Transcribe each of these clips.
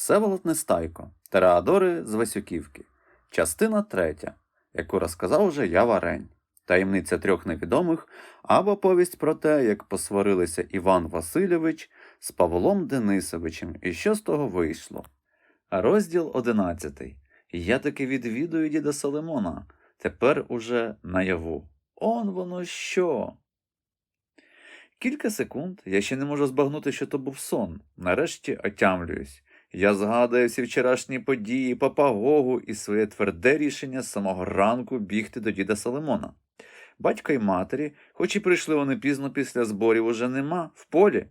Всеволод Нестайко, Тереадори з Васюківки, частина третя, яку розказав уже я Варень, таємниця трьох невідомих або повість про те, як посварилися Іван Васильович з Павлом Денисовичем, і що з того вийшло. Розділ одинадцятий. Я таки відвідую діда Соломона, тепер уже наяву. Он воно що? Кілька секунд я ще не можу збагнути, що то був сон. Нарешті отямлююсь. Я згадую всі вчорашні події, папагогу і своє тверде рішення з самого ранку бігти до діда Соломона. Батька й матері, хоч і прийшли вони пізно після зборів, уже нема в полі.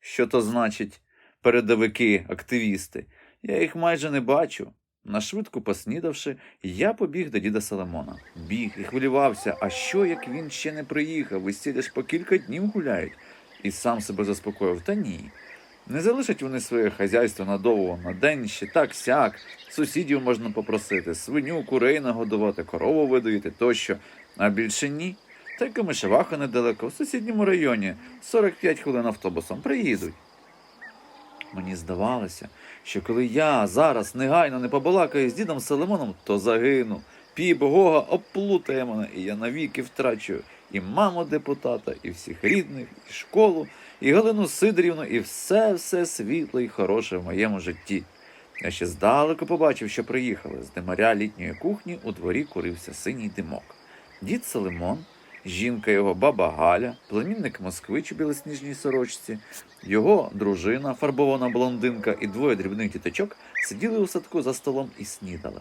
Що то значить передовики, активісти? Я їх майже не бачу. Нашвидко поснідавши, я побіг до діда Соломона. Біг і хвилювався, а що як він ще не приїхав, весілля ж по кілька днів гуляють, і сам себе заспокоїв, та ні. Не залишать вони своє хазяйство надовго, на день ще так сяк, сусідів можна попросити, свиню, курей нагодувати, корову видоїти тощо, а більше ні. Та й Камишеваха недалеко, в сусідньому районі, 45 хвилин автобусом приїдуть. Мені здавалося, що коли я зараз негайно не побалакаю з дідом Соломоном, то загину. Піп Гога оплутає мене, і я навіки втрачу і маму депутата, і всіх рідних, і школу, і Галину Сидорівну, і все все світле і хороше в моєму житті. Я ще здалеку побачив, що приїхали. З димаря літньої кухні у дворі курився синій димок. Дід Соломон, жінка його баба Галя, племінник москвич у білосніжній сорочці, його дружина, фарбована блондинка і двоє дрібних діточок сиділи у садку за столом і снідали.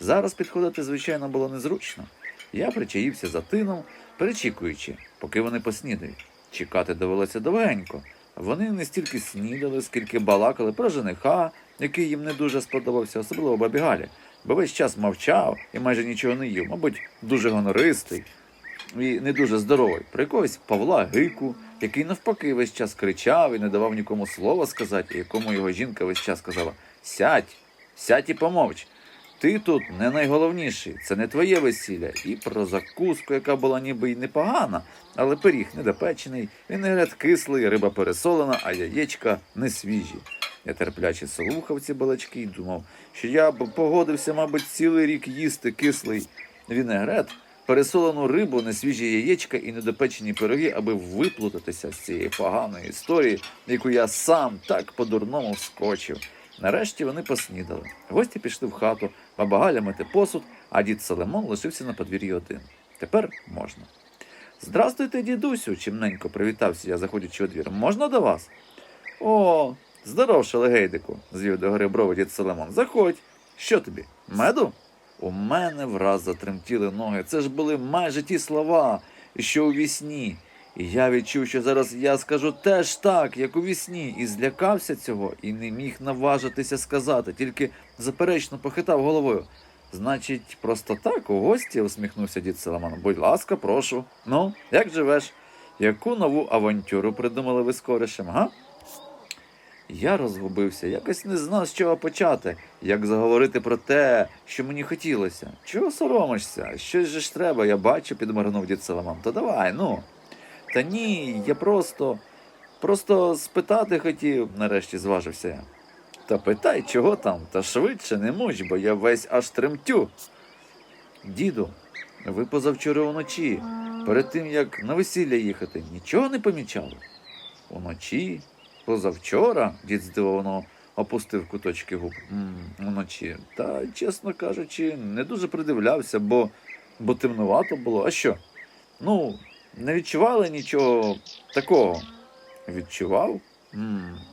Зараз підходити, звичайно, було незручно. Я причаївся за тином, перечікуючи, поки вони поснідають. Чекати довелося довгенько. Вони не стільки снідали, скільки балакали про жениха, який їм не дуже сподобався, особливо бабі Галі, бо весь час мовчав і майже нічого не їв, мабуть, дуже гонористий і не дуже здоровий. Про якогось Павла Гику, який навпаки весь час кричав і не давав нікому слова сказати, якому його жінка весь час казала: Сядь, сядь і помовч. Ти тут не найголовніший, це не твоє весілля. І про закуску, яка була ніби й непогана, але пиріг недопечений, вінегрет кислий, риба пересолена, а яєчка не свіжі. Я терпляче слухав ці балачки і думав, що я б погодився, мабуть, цілий рік їсти кислий вінегрет, пересолену рибу, несвіжі яєчка і недопечені пироги, аби виплутатися з цієї поганої історії, яку я сам так по-дурному вскочив. Нарешті вони поснідали. Гості пішли в хату, баба Галя мити посуд, а дід Соломон лишився на подвір'ї один. Тепер можна. Здрастуйте, дідусю, чимненько привітався я, заходячи у двір. Можна до вас? О, здоров, шелегейдику, звів до гори брови дід Соломон. Заходь. Що тобі? Меду? У мене враз затремтіли ноги. Це ж були майже ті слова, що у вісні. І я відчув, що зараз я скажу теж так, як у вісні, і злякався цього, і не міг наважитися сказати, тільки заперечно похитав головою. Значить, просто так, у гості, усміхнувся дід Соломон. Будь ласка, прошу. Ну, як живеш? Яку нову авантюру придумали ви з коришем, га? Я розгубився, якось не знав, з чого почати, як заговорити про те, що мені хотілося. Чого соромишся? Щось же ж треба, я бачу, підморгнув дід Соломон. То давай, ну. Та ні, я просто. Просто спитати хотів, нарешті зважився я. Та питай, чого там, та швидше не муч, бо я весь аж тремтю. Діду, ви позавчора вночі, перед тим як на весілля їхати, нічого не помічали? Уночі, позавчора, дід здивовано опустив куточки губ. м уночі. Та, чесно кажучи, не дуже придивлявся, бо, бо темнувато було. А що? Ну, не відчували нічого такого. Відчував?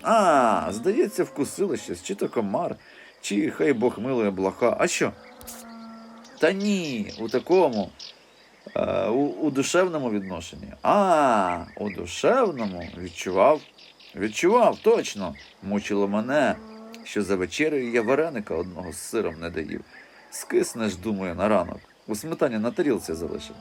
А, здається, вкусило щось, чи то комар, чи хай Бог милує блоха. А що? Та ні, у такому. Е, у, у душевному відношенні. А, у душевному відчував. Відчував, точно. Мучило мене, що за вечерею я вареника одного з сиром не доїв. Скиснеш, думаю, на ранок. У сметані на тарілці залишив.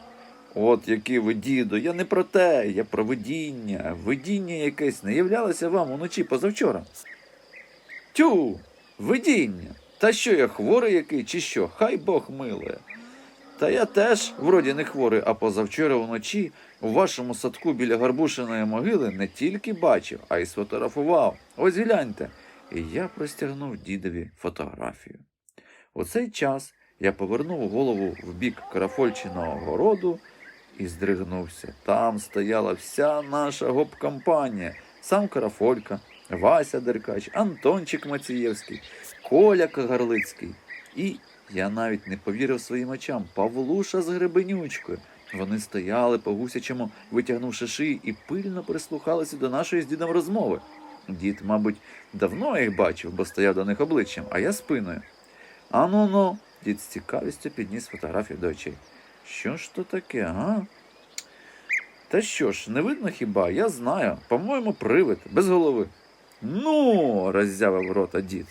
От які ви, діду, я не про те, я про видіння. Видіння якесь не являлося вам уночі позавчора. Тю, видіння. Та що я хворий який, чи що? Хай Бог милує. Та я теж вроді не хворий, а позавчора вночі у вашому садку біля Гарбушиної могили не тільки бачив, а й сфотографував. Ось гляньте. і я простягнув дідові фотографію. У цей час я повернув голову в бік карафольчиного городу і здригнувся. Там стояла вся наша гоп-компанія, сам Карафолька, Вася Деркач, Антончик Мацієвський, Коля Кагарлицький. І я навіть не повірив своїм очам. Павлуша з гребенючкою. Вони стояли по гусячому, витягнувши шиї, і пильно прислухалися до нашої з дідом розмови. Дід, мабуть, давно їх бачив, бо стояв до них обличчям, а я спиною. Ану ну, дід з цікавістю підніс фотографію до очей. Що ж то таке, га? Та що ж, не видно хіба? Я знаю. По-моєму, привид, без голови. Ну, роззявив рота дід.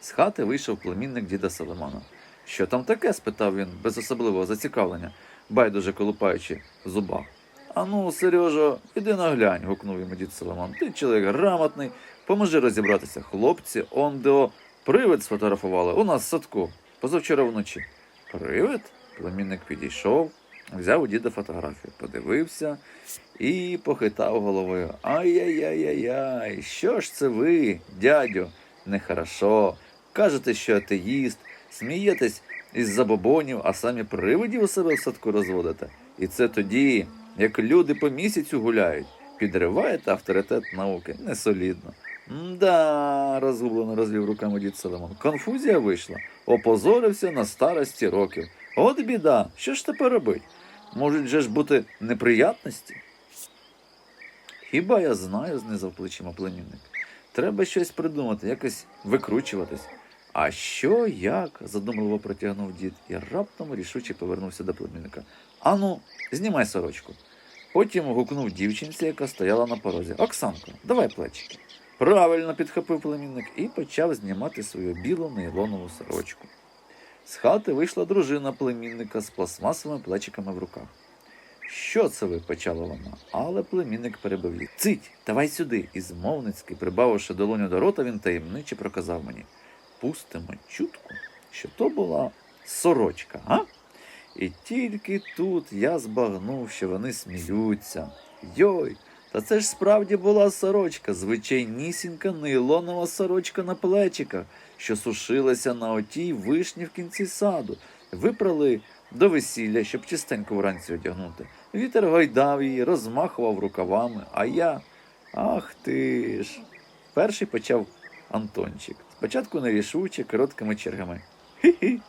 З хати вийшов племінник діда Соломона. Що там таке? спитав він без особливого зацікавлення, байдуже колупаючи в зубах. Ану, Сережо, іди наглянь, гукнув йому дід Соломон. Ти чоловік грамотний, поможи розібратися. Хлопці, он де привид сфотографували у нас в садку, позавчора вночі. Привид? Племінник підійшов, взяв у діда фотографію, подивився і похитав головою. Ай-яй-яй-яй, що ж це ви, дядю, нехорошо. Кажете, що атеїст, смієтесь із забобонів, а самі привидів у себе в садку розводите. І це тоді, як люди по місяцю гуляють, підриваєте авторитет науки несолідно. Да, розгублено розвів руками дід Соломон. Конфузія вийшла, опозорився на старості років. От біда, що ж тепер робить? Можуть же ж бути неприятності? Хіба я знаю, знизав плечима племінник. Треба щось придумати, якось викручуватись. А що, як? задумливо протягнув дід і раптом рішуче повернувся до племінника. Ану, знімай сорочку. Потім гукнув дівчинці, яка стояла на порозі. Оксанко, давай плечики. Правильно підхопив племінник і почав знімати свою білу нейлонову сорочку. З хати вийшла дружина племінника з пластмасовими плечиками в руках. Що це ви? почала вона, але племінник перебив її. Цить, давай сюди. І змовницьки, прибавивши долоню до рота, він таємниче проказав мені. Пустимо чутку, що то була сорочка, а? І тільки тут я збагнув, що вони сміються. Йой, та це ж справді була сорочка, звичайнісінька нейлонова сорочка на плечиках, що сушилася на отій вишні в кінці саду. Випрали до весілля, щоб чистенько вранці одягнути. Вітер гойдав її, розмахував рукавами, а я. Ах ти ж. Перший почав Антончик. Спочатку нерішуче, короткими чергами. Хі-хі,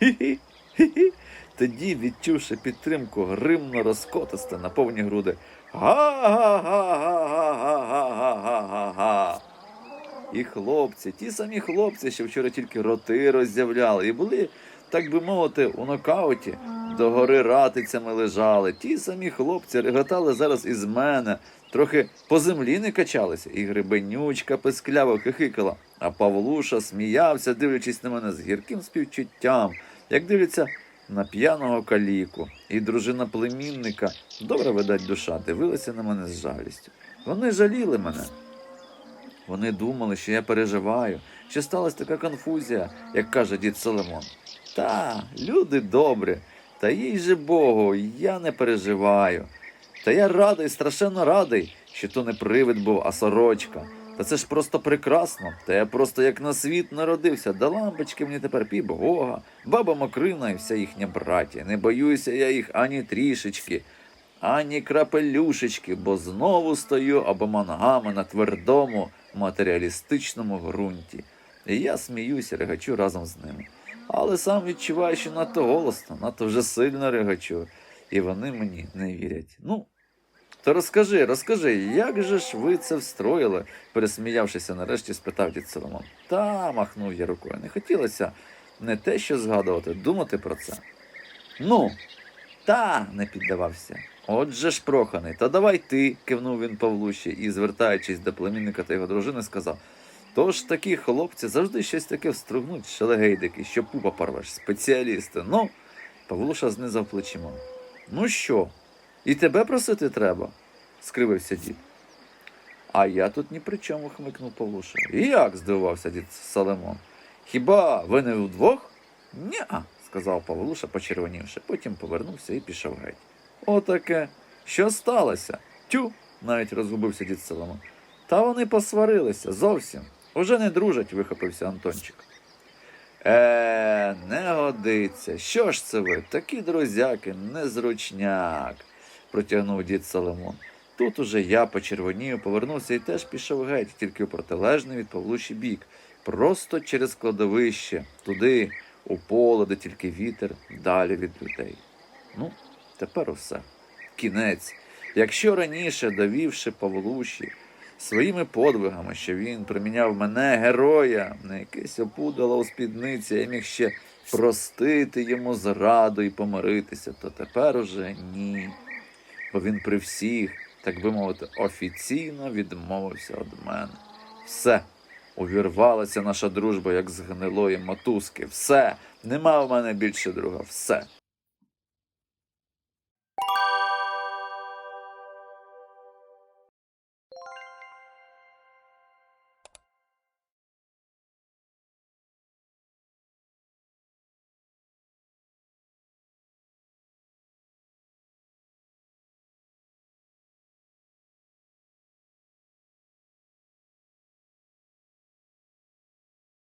хі-хі, хі-хі. Тоді, відчувши підтримку, гримно розкотисте на повні груди. Га-га-га-га-га-га-га-га-га. І хлопці, ті самі хлопці, що вчора тільки роти роззявляли, і були, так би мовити, у нокауті, до гори ратицями лежали. Ті самі хлопці реготали зараз із мене, трохи по землі не качалися, і грибенючка пискляво хихикала, а Павлуша сміявся, дивлячись на мене з гірким співчуттям, як дивляться на п'яного каліку. І дружина племінника, добра видать душа, дивилася на мене з жалістю. Вони жаліли мене. Вони думали, що я переживаю, що сталася така конфузія, як каже дід Соломон. Та, люди добрі, та їй же Богу, я не переживаю. Та я радий, страшенно радий, що то не привид був, а сорочка. Та це ж просто прекрасно. Та я просто як на світ народився, да лампочки мені тепер пів Бога, баба Мокрина і вся їхня браття. Не боюся я їх ані трішечки, ані крапелюшечки, бо знову стою обома ногами на твердому матеріалістичному ґрунті. І я сміюся, регачу разом з ними. Але сам відчуваю, що надто голосно, надто вже сильно регачу, і вони мені не вірять. Ну, то розкажи, розкажи, як же ж ви це встроїли? пересміявшися, нарешті спитав дід Соломон. Та, махнув я рукою. Не хотілося не те, що згадувати, думати про це. Ну, та, не піддавався. Отже ж проханий, та давай ти, кивнув він Павлуші і, звертаючись до племінника та його дружини, сказав. Тож такі хлопці завжди щось таке встругнуть, шелегейдики, що пупа порвеш, спеціалісти. Ну, Павлуша знизав плечима. Ну що, і тебе просити треба? скривився дід. А я тут ні при чому, хмикнув Павлуша. І як? здивувався дід Салемон. Хіба ви не вдвох? Ня, сказав Павлуша, почервонівши, потім повернувся і пішов геть. Отаке. Що сталося? Тю, навіть розгубився дід Соломон. Та вони посварилися зовсім. Уже не дружать, вихопився Антончик. Е, не годиться. Що ж це ви? Такі друзяки, незручняк, протягнув дід Соломон. Тут уже я почервонів, повернувся і теж пішов геть, тільки в протилежний від Павлуші бік, просто через кладовище, туди, у поле, де тільки вітер, далі від людей. Ну, тепер усе. Кінець. Якщо раніше, довівши Павлуші своїми подвигами, що він приміняв мене, героя, на якесь опудало у спідниці, я міг ще простити йому зраду і помиритися, то тепер уже ні. Бо він при всіх, так би мовити, офіційно відмовився від мене. Все. Увірвалася наша дружба, як з гнилої мотузки. Все, нема в мене більше друга. Все.